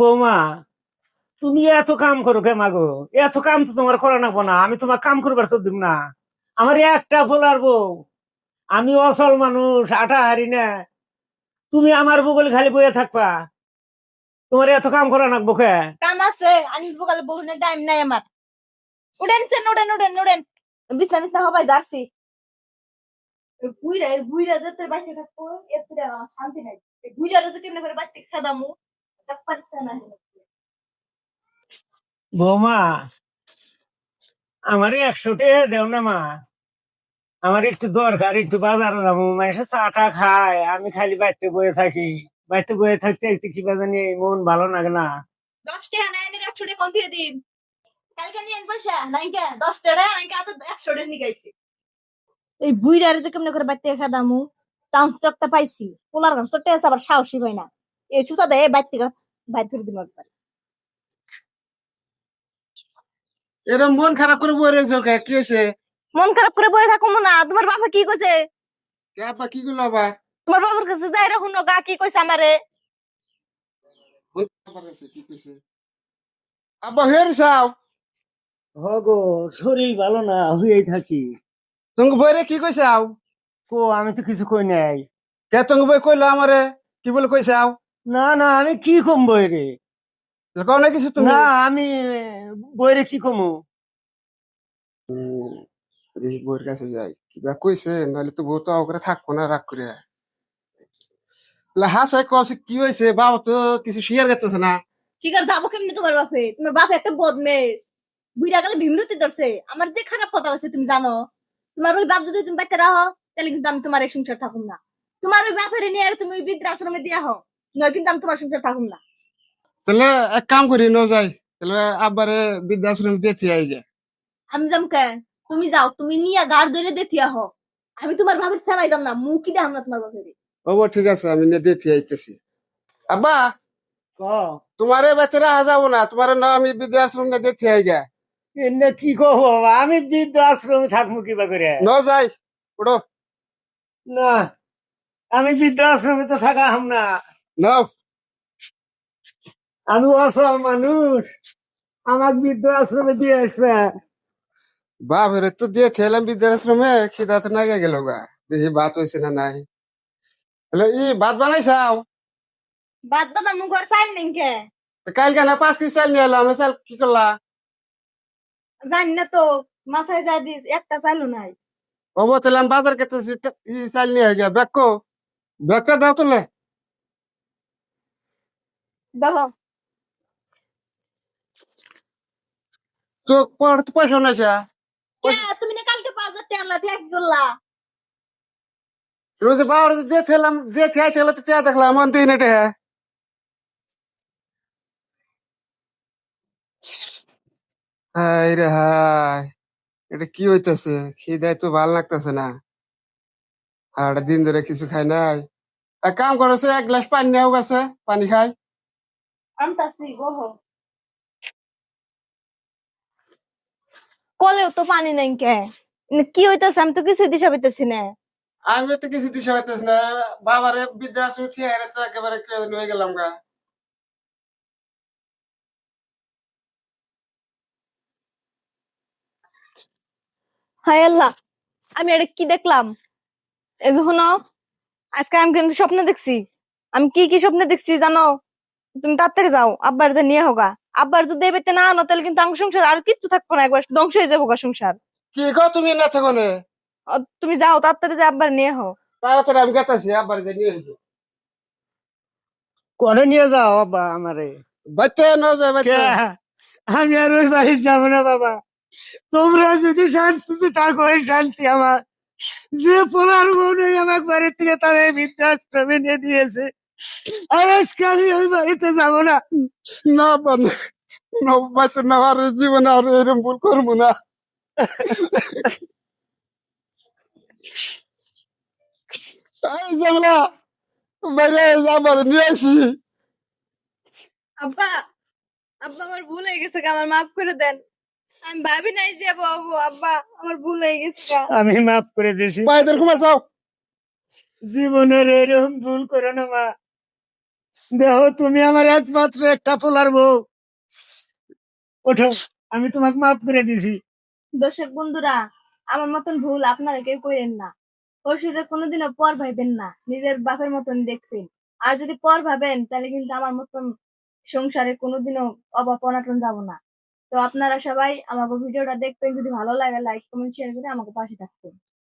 বৌমা তুমি এত কাম করো কে মাগো এত কাম তো তোমার করা না না আমি তোমার কাম করবার তো দিব না। আমার একটা ফোলার বউ আমি অসল মানুষ আটা হারি না। তুমি আমার বগল খালি বইয়া থাকবা। তোমার এত কাম করা নাকবো কে? কাম আছে আমি বকালে বহুনের টাইম নাই আমার। উড়েন চেন উড়েন উড়েন উড়েন। বিছনা বিছনা হবাই যাচ্ছি। বুইরা বুইরা যেতে বাইরে থাকব এতে শান্তি নাই। বুইরা যে কেমনে করে বাইরে খাদামু বৌমা আমার একশো টাকা দেও না মা। আমার একটু দরকার, একটু বাজারে যাব। চাটা খায়, আমি খালি বাড়িতে বয়ে থাকি। বাড়িতে বয়ে থাকতে একটু কি মন ভালো লাগে না। নাই কম দিয়ে পয়সা এই বুইরারে যে কেমনে করে বাইতে খাদামু তাও চকটা পাইছি। পোলার গান চট্টে আছে আবার সাহসী হয় না। এই সুতা দেয় বাইর থেকে বাইর করে দিন এরকম মন খারাপ করে বই রেখেছো কে কি হয়েছে মন খারাপ করে বয়ে থাকো না তোমার বাবা কি কইছে কে আপা কি করল আবার তোমার বাবার কাছে যাই রাখুন গা কি কইছে আমারে আব্বা হের চাও হগো শরীর ভালো না হয়েই থাকি তুমি বইরে কি কইছে আও কো আমি তো কিছু কই নাই কে তুমি বই কইলো আমারে কি বলে কইছে আও না না আমি কি কম বইরে কও না কিছু তুমি। না আমি বইরে কি কমু? দেখি বইয়ের কাছে যাই। কিবা কইছে নাহলে তো বউ তো ওখানে থাকব না রাগ করে কছে কি হয়েছে বাবা তো কিছু শেয়ার করতেছে না। শিকার যাব কেমনি তোমার বাপে? তোমার বাপে একটা বদমেশ। বুইরা গেলে বিমরতি ধরছে। আমার যে খারাপ কথা আছে তুমি জানো? তোমার ওই বাপ যদি তুমি বাচ্চা রাহো তাহলে কিন্তু আমি তোমার এই সংসার থাকুম না। তোমার ওই বাপের নিয়ে আর তুমি ওই বৃদ্ধাশ্রমে দিয়া হও। নয় কিন্তু আমি তোমার সংসার থাকুম না। তাহলে এক কাম করি ন যাই। তাহলে আব্বারে বৃদ্ধাশ্রম দিতে আই গে। আমি যাম কে তুমি যাও তুমি নিয়ে গাড় ধরে দেতিয়া হও। আমি তোমার বাপের সেমাই যাম না মুখই দেখাম না তোমার বাপের। ও ঠিক আছে আমি নিয়ে দিতে আইতেছি আব্বা ক? তোমারে বেতরা যাব না তোমার না আমি বৃদ্ধাশ্রম না দেখতে আই গে। এনে কি কহ বাবা আমি বৃদ্ধ আশ্রমে থাকব কিবা করে? ন যাই না আমি বৃদ্ধ আশ্রমে তো থাকা হাম না। নাও আমি অসল মানুষ। আমার বৃদ্ধ আশ্রমে দিয়ে আসবে। বাপরে তো দিয়ে খেলাম বৃদ্ধাশ্রমে খিদা তো নাগে গেল গা। দেখি ভাত হয়েছে না নাই। তাহলে ই ভাত বানাইছাও? বাদ বাদা মুখ আর চাইল নেই কে? তো কাল কেন পাঁচ কেজি চাল নিয়ে এলাম চাল কি করলা? জানি না তো মাথায় যা দিস একটা চালু নাই। হব তাহলে আমি বাজার কেটে ই চাল নিয়ে গিয়া ব্যাগ ব্যাগটা দাও তোলে দেখো তো পড় তো পয়সা কে হ্যাঁ, তুমি না কালকে পাঁচ হাজার টাকা আনলা ঠিক করলা রোজ বাবার দিয়ে খেলাম দিয়ে খেয়ে খেলে তো টিয়া দেখলাম আমার দিন এটা হাই রে হাই এটা কি হইতেছে? খিদায় তো ভালো লাগতেছে না। আর দিন ধরে কিছু খাই নাই। এক কাম করেছে এক গ্লাস পানি নেওয়া গেছে পানি খাই। কলেও তো পানি নাই কে। কি হইতাছে? আমি তো কিছু দিশা পাইতেছি না। আমি তো কিছু দিশা না। বাবারে বৃদ্ধাশ্রম খেয়ে হেরে তো একেবারে হয়ে গেলাম গা। হায় আল্লাহ আমি এটা কি দেখলাম? এগুলো আজকে আমি কিন্তু স্বপ্ন দেখছি। আমি কি কি স্বপ্ন দেখছি জানো? তুমি তাড়াতাড়ি যাও আব্বার যে নিয়ে হোগা। আব্বার যদি এবারে না আনো তাহলে কিন্তু আমার সংসার আর কিচ্ছু থাকব না একবার ধ্বংস হয়ে যাব গা সংসার। কি গো তুমি না থাকো না? তুমি যাও তাড়াতাড়ি যে আব্বার নিয়ে হও। তাড়াতাড়ি আমি গেতাছি আবার যে নিয়ে করে নিয়ে যাও বাবা আমারে? বাচ্চা না যায় কে? বাচ্চা আমি আর ওই বাড়ি যাব না বাবা। তোমরা যদি শান্তিতে থাকো এই শান্তি আমার। যে পোলার বোনের আমার বাড়ি থেকে তারা এই বৃদ্ধাশ্রমে নিয়ে দিয়েছে। আর ওই বাড়িতে যাব না। না বান বাচ্চা না আর জীবনে আর এরকম ভুল করব না। জামলা বাইরে যাবার নিয়ে আসি। আব্বা আব্বা আমার ভুল হয়ে গেছে আমার মাফ করে দেন। আমি ভাবি নাই যে বাবু আব্বা আমার ভুল হয়ে গেছে আমি মাফ করে দিছি। বাইদের ঘুমা জীবনের এরকম ভুল করো না মা। দেখো তুমি আমার একমাত্র একটা পোলার বউ। ওঠো, আমি তোমাকে মাফ করে দিছি। দর্শক বন্ধুরা, আমার মতন ভুল আপনারা কেউ করেন না। শ্বশুরে কোনোদিনও পর ভাইবেন না, নিজের বাপের মতন দেখবেন। আর যদি পর ভাবেন, তাহলে কিন্তু আমার মতন সংসারে কোনোদিনও অভাব অনাটন যাব না। তো আপনারা সবাই আমাকে ভিডিওটা দেখবেন, যদি ভালো লাগে লাইক কমেন্ট শেয়ার করে আমাকে পাশে থাকবেন।